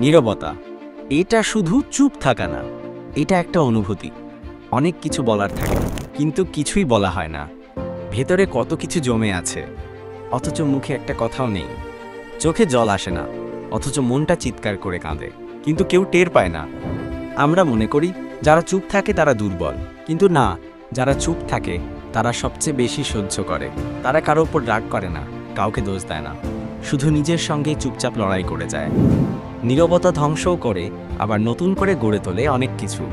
নীরবতা। এটা শুধু চুপ থাকা না, এটা একটা অনুভূতি। অনেক কিছু বলার থাকে, কিন্তু কিছুই বলা হয় না। ভেতরে কত কিছু জমে আছে, অথচ মুখে একটা কথাও নেই। চোখে জল আসে না, অথচ মনটা চিৎকার করে কাঁদে, কিন্তু কেউ টের পায় না। আমরা মনে করি, যারা চুপ থাকে তারা দুর্বল, কিন্তু না, যারা চুপ থাকে তারা সবচেয়ে বেশি সহ্য করে। তারা কারও ওপর রাগ করে না, কাউকে দোষ দেয় না। শুধু নিজের সঙ্গে চুপচাপ লড়াই করে যায়। নীরবতা ধ্বংসও করে, আবার নতুন করে গড়ে তোলে অনেক কিছু।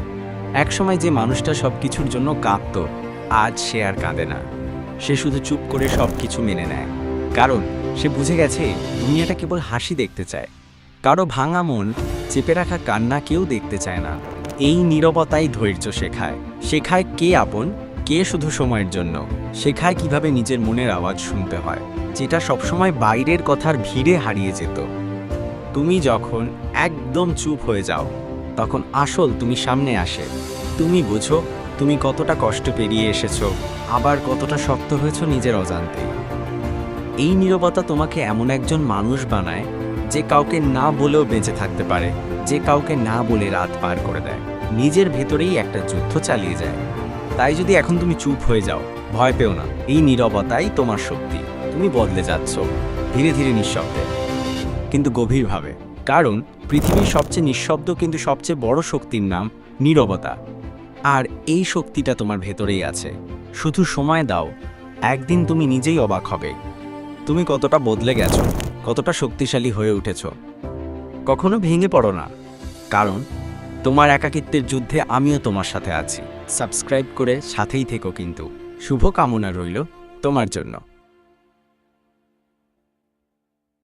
একসময় যে মানুষটা সব কিছুর জন্য কাঁদত আজ সে আর কাঁদে না। সে শুধু চুপ করে সব কিছু মেনে নেয়। কারণ, সে বুঝে গেছে, দুনিয়াটা কেবল হাসি দেখতে চায়। কারও ভাঙা মন, চেপে রাখা কান্না কেউ দেখতে চায় না। এই নীরবতাই ধৈর্য শেখায়। শেখায় কে আপন, কে শুধু সময়ের জন্য। শেখায় কীভাবে নিজের মনের আওয়াজ শুনতে হয়, যেটা সবসময় বাইরের কথার ভিড়ে হারিয়ে যেত। তুমি যখন একদম চুপ হয়ে যাও, তখন আসল তুমি সামনে আসে। তুমি বুঝো, তুমি কতটা কষ্ট পেরিয়ে এসেছ, আবার কতটা শক্ত হয়েছো নিজের অজান্তে। এই নীরবতা তোমাকে এমন একজন মানুষ বানায়, যে কাউকে না বলেও বেঁচে থাকতে পারে, যে কাউকে না বলে রাত পার করে দেয়। নিজের ভেতরেই একটা যুদ্ধ চালিয়ে যায়। তাই যদি এখন তুমি চুপ হয়ে যাও, ভয় পেও না। এই নীরবতাই তোমার শক্তি। তুমি বদলে যাচ্ছ। ধীরে ধীরে নিঃশব্দে। কিন্তু গভীরভাবে। কারণ, পৃথিবীর সবচেয়ে নিঃশব্দ কিন্তু সবচেয়ে বড় শক্তির নাম নীরবতা। আর এই শক্তিটা তোমার ভেতরেই আছে। শুধু সময় দাও। একদিন তুমি নিজেই অবাক হবে। তুমি কতটা বদলে গেছো, কতটা শক্তিশালী হয়ে উঠেছ। কখনো ভেঙে পড়ো না। কারণ, তোমার একাকিত্বের যুদ্ধে আমিও তোমার সাথে আছি। সাবস্ক্রাইব করে সাথেই থেকো কিন্তু। শুভ কামনা রইল তোমার জন্য।